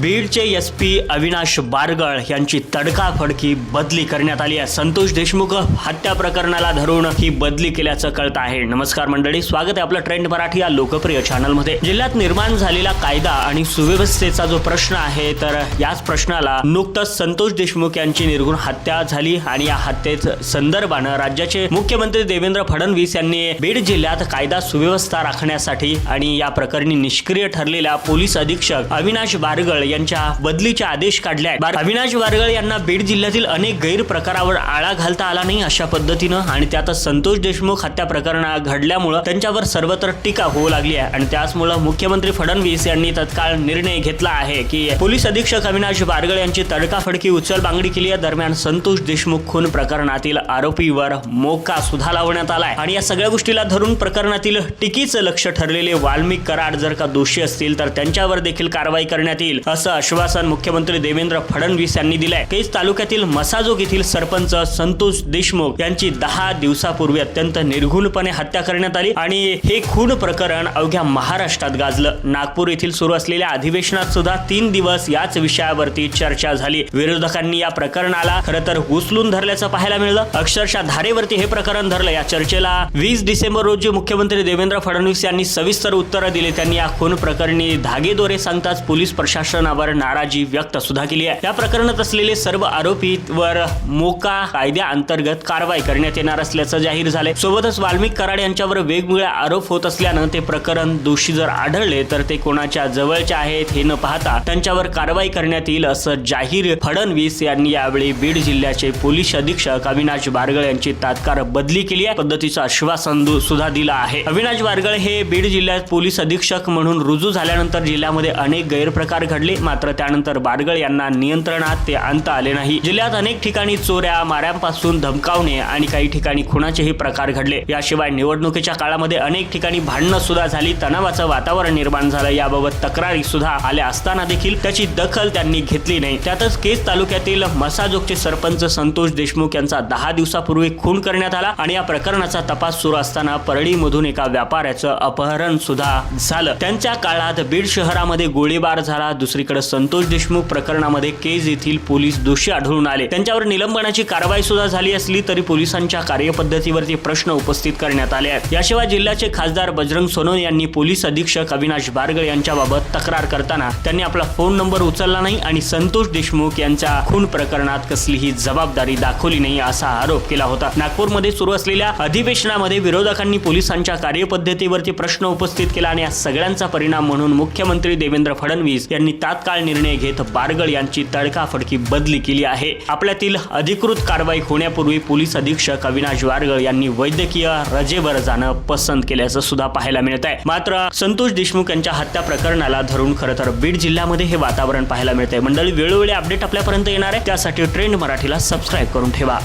बीडचे S P Avinash Bargal यांची तडकाफडकी बदली करण्यात आली आहे. संतोष देशमुख हत्या प्रकरणाला धरून ही बदली केल्याचं कळत आहे. नमस्कार मंडळी स्वागत आहे आपलं ट्रेंड मराठी या लोकप्रिय चॅनलमध्ये. जिल्ह्यात निर्माण झालेला कायदा आणि सुव्यवस्थेचा जो प्रश्न आहे तर याच प्रश्नाला नुकतंच संतोष देशमुख यांची निर्गुण हत्या झाली आणि या हत्येत संदर्भानं राज्याचे मुख्यमंत्री देवेंद्र फडणवीस यांनी बीड जिल्ह्यात कायदा सुव्यवस्था राखण्यासाठी आणि या प्रकरणी निष्क्रिय ठरलेल्या पोलीस अधीक्षक अविनाश बारगळ यांच्या बदलीचे आदेश काढले आहेत अविनाश वारगळ यांना बीड जिल्ह्यातील अनेक गैरप्रकारावर आळा घालता आला नाही अशा पद्धतीनं आणि त्यातच संतोष देशमुख हत्या प्रकरण घडल्यामुळं त्यांच्यावर सर्वत्र टीका होऊ लागली आहे. आणि त्याचमुळं मुख्यमंत्री फडणवीस यांनी तत्काळ निर्णय घेतला आहे की पोलीस अधीक्षक अविनाश बारगळ यांची तडकाफडकी उचल बांगडी केली आहे. दरम्यान संतोष देशमुख खून प्रकरणातील आरोपीवर मोका सुद्धा लावण्यात आलाय आणि या सगळ्या गोष्टीला धरून प्रकरणातील टिकीचं लक्ष ठरलेले वाल्मिक कराड जर का दोषी असतील तर त्यांच्यावर देखील कारवाई करण्यात येईल. असं आश्वासन मुख्यमंत्री देवेंद्र फडणवीस यांनी दिलंय. केज तालुक्यातील मसाजोग येथील सरपंच संतोष देशमुख यांची दहा दिवसापूर्वी अत्यंत निर्घुणपणे हत्या करण्यात आली आणि हे खून प्रकरण अवघ्या महाराष्ट्रात गाजलं. नागपूर येथील सुरू असलेल्या अधिवेशनात सुद्धा तीन दिवस याच विषयावरती चर्चा झाली. विरोधकांनी या प्रकरणाला खरं तर उचलून धरल्याचं पाहायला मिळलं. अक्षरशः धारेवरती हे प्रकरण धरलं. या चर्चेला वीस डिसेंबर रोजी मुख्यमंत्री देवेंद्र फडणवीस यांनी सविस्तर उत्तरं दिली. त्यांनी या खून प्रकरणी धागेदोरे सांगताच पोलीस प्रशासन प्रशासनावर नाराजी व्यक्त सुद्धा केली आहे. या प्रकरणात असलेले सर्व आरोपीवर मोका कायद्याअंतर्गत कारवाई करण्यात येणार असल्याचं जाहीर झालंय. सोबतच वाल्मिक कराड यांच्यावर वेगवेगळे आरोप होत असल्यानं ते प्रकरण दोषी जर आढळले तर ते कोणाच्या जवळचे आहेत हे न पाहता त्यांच्यावर कारवाई करण्यात येईल असं जाहीर फडणवीस यांनी यावेळी बीड जिल्ह्याचे पोलीस अधीक्षक अविनाश बारगळ यांची तात्काळ बदली केली आहे. पद्धतीचं आश्वासन सुद्धा दिलं आहे. अविनाश बारगळ हे बीड जिल्ह्यात पोलीस अधीक्षक म्हणून रुजू झाल्यानंतर जिल्ह्यामध्ये अनेक गैरप्रकार घडले. मात्र त्यानंतर बारगळ यांना नियंत्रणात ते आणता आले नाही. जिल्ह्यात अनेक ठिकाणी चोऱ्या माऱ्यांपासून धमकावणे आणि काही ठिकाणी खुनाचेही प्रकार घडले. याशिवाय निवडणुकीच्या काळामध्ये अनेक ठिकाणी भांडणं सुद्धा झाली. तणावाचं वातावरण निर्माण झालं. याबाबत तक्रारी सुद्धा आल्या असताना देखील त्याची दखल त्यांनी घेतली नाही. त्यातच केज तालुक्यातील मसाजोगचे सरपंच संतोष देशमुख यांचा दहा दिवसापूर्वी खून करण्यात आला आणि या प्रकरणाचा तपास सुरू असताना परळीमधून एका व्यापाऱ्याचं अपहरण सुद्धा झालं. त्यांच्या काळात बीड शहरामध्ये गोळीबार झाला. दुसरी दुसरीकडे संतोष देशमुख प्रकरणामध्ये केज येथील पोलीस दोषी आढळून आले. त्यांच्यावर निलंबनाची कारवाई सुद्धा झाली असली तरी पोलिसांच्या कार्यपद्धतीवरती प्रश्न उपस्थित करण्यात आले आहेत. याशिवाय जिल्ह्याचे खासदार बजरंग सोनवणे यांनी पोलीस अधीक्षक अविनाश बारगळ यांच्याबाबत तक्रार करताना त्यांनी आपला फोन नंबर उचलला नाही आणि संतोष देशमुख यांच्या खून प्रकरणात कसलीही जबाबदारी दाखवली नाही असा आरोप केला होता. नागपूरमध्ये सुरू असलेल्या अधिवेशनामध्ये विरोधकांनी पोलिसांच्या कार्यपद्धतीवरती प्रश्न उपस्थित केला आणि या सगळ्यांचा परिणाम म्हणून मुख्यमंत्री देवेंद्र फडणवीस यांनी तात्काळ निर्णय घेत बारगळ यांची तडकाफडकी बदली केली आहे. आपल्यातील अधिकृत कारवाई होण्यापूर्वी पोलीस अधीक्षक अविनाश बारगळ यांनी वैद्यकीय रजेवर जाणं पसंत केल्याचं सुद्धा पाहायला मिळत आहे मात्र संतोष देशमुख यांच्या हत्या प्रकरणाला धरून खरं तर बीड जिल्ह्यामध्ये हे वातावरण पाहायला मिळत आहे मंडळी वेळोवेळी अपडेट आपल्यापर्यंत येणार आहे. त्यासाठी ट्रेंड मराठीला सबस्क्राईब करून ठेवा.